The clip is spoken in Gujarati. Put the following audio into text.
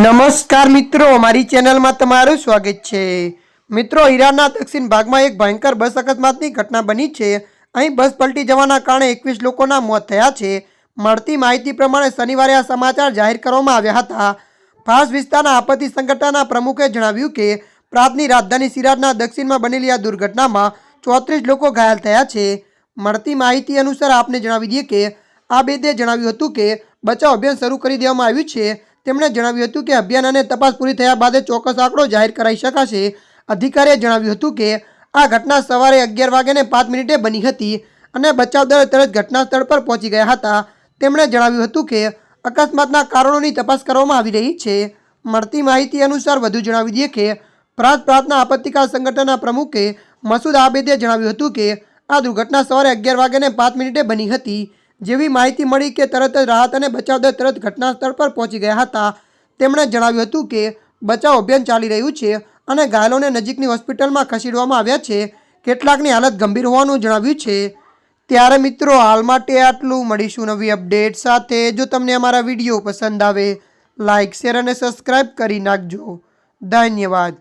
નમસ્કાર મિત્રો મારી ચેનલમાં તમારું સ્વાગત છે. મિત્રો ઈરાનના દક્ષિણ ભાગમાં એક ભયંકર બસ અકસ્માતની ઘટના બની છે. અહીં બસ પલટી જવાના કારણે એકવીસ લોકોના મોત થયા છે. મળતી માહિતી પ્રમાણે શનિવારે આ સમાચાર જાહેર કરવામાં આવ્યા હતા. ફાસ વિસ્તારના આપત્તિ સંગઠનના પ્રમુખે જણાવ્યું કે, પ્રાંતની રાજધાની સિરાજના દક્ષિણમાં બનેલી આ દુર્ઘટનામાં ચોત્રીસ લોકો ઘાયલ થયા છે. મળતી માહિતી અનુસાર આપને જણાવી દઈએ કે, આ બેદે જણાવ્યું હતું કે, બચાવ અભિયાન શરૂ કરી દેવામાં આવ્યું છે. તેમણે જણાવ્યું હતું કે અભિયાન અને તપાસ પૂરી થયા બાદ ચોક્કસ આંકડો જાહેર કરાઈ શકાશે. અધિકારીએ જણાવ્યું હતું કે આ ઘટના સવારે અગિયાર વાગ્યાને પાંચ મિનિટે બની હતી અને બચાવ દળ તરત ઘટના સ્થળ પર પહોંચી ગયા હતા. તેમણે જણાવ્યું હતું કે અકસ્માતના કારણોની તપાસ કરવામાં આવી રહી છે. મળતી માહિતી અનુસાર વધુ જણાવી દઈએ કે પ્રાંત પ્રાંતના આપત્તિકાલ સંગઠનના પ્રમુખે મસૂદ આબેદે જણાવ્યું હતું કે આ દુર્ઘટના સવારે અગિયાર વાગ્યાને પાંચ મિનિટે બની હતી. જેવી માહિતી મળી કે તરત જ રાહત અને બચાવ દળ તરત ઘટના સ્થળ પર પહોંચી ગયા હતા. તેમણે જણાવ્યું હતું કે, બચાવ અભિયાન ચાલી રહ્યું છે અને ઘાયલોને નજીકની હોસ્પિટલમાં ખસેડવામાં આવ્યા છે. કેટલાકની હાલત ગંભીર હોવાનું જણાવ્યું છે. ત્યારે મિત્રો, હાલ માટે આટલું. મળીશું નવી અપડેટ સાથે. જો તમને અમારા વીડિયો પસંદ આવે લાઇક શેર અને સબસ્ક્રાઈબ કરી નાખજો. ધન્યવાદ.